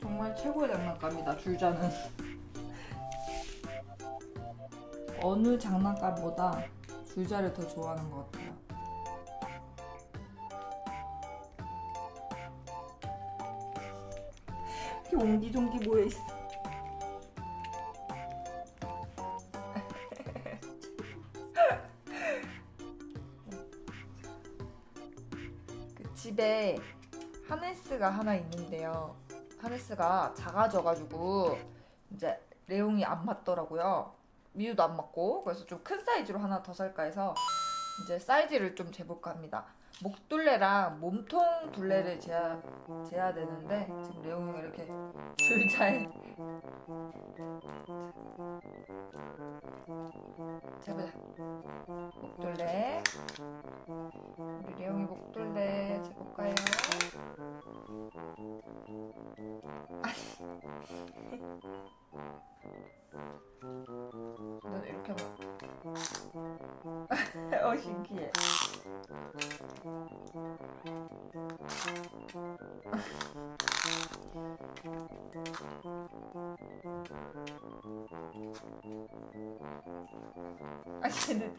정말 최고의 장난감이다 줄자는. 어느 장난감보다 줄자를 더 좋아하는 것 같아요. 이렇게 옹기종기 모여있어. 집에 하네스가 하나 있는데요. 하네스가 작아져가지고 이제 레옹이 안 맞더라고요. 미유도 안 맞고 그래서 좀 큰 사이즈로 하나 더 살까 해서 이제 사이즈를 좀 재볼까 합니다. 목둘레랑 몸통 둘레를 재야, 재야 되는데 지금 레옹이가 이렇게 줄자에 재보자. 넌 이렇게 봐. 어 신기해. 아 쟤는.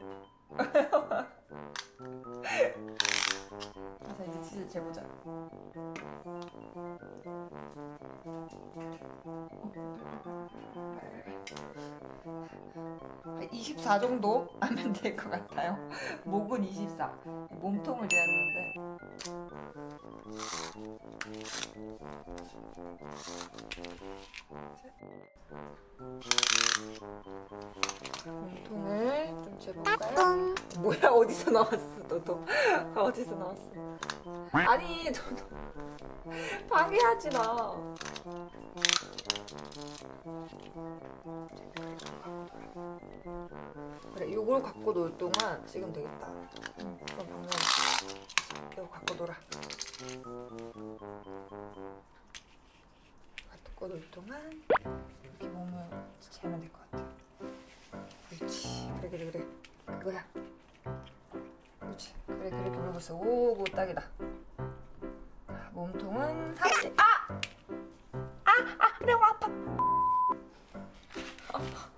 자 이제 진짜 재보자. 24 정도 하면 될 것 같아요. 목은 24. 몸통을 재야 되는데. 몸통을 좀 재볼까요? 뭐야 어디서 나왔어 너도 어디서 나왔어? 아니 너도 방해하지 마. 그래 요걸 갖고 놀 동안 지금 되겠다. 응, 그러면은 이거 갖고 놀아. 놀 동안 이렇게 몸을 재면 될 것 같아. 그렇지. 그래 그래 그래. 그거야. 그렇지. 그래 그래 그러고 있어. 오고 딱이다. 몸통은 30. 아! 아! 아! 레옹 아파. 아파. 33.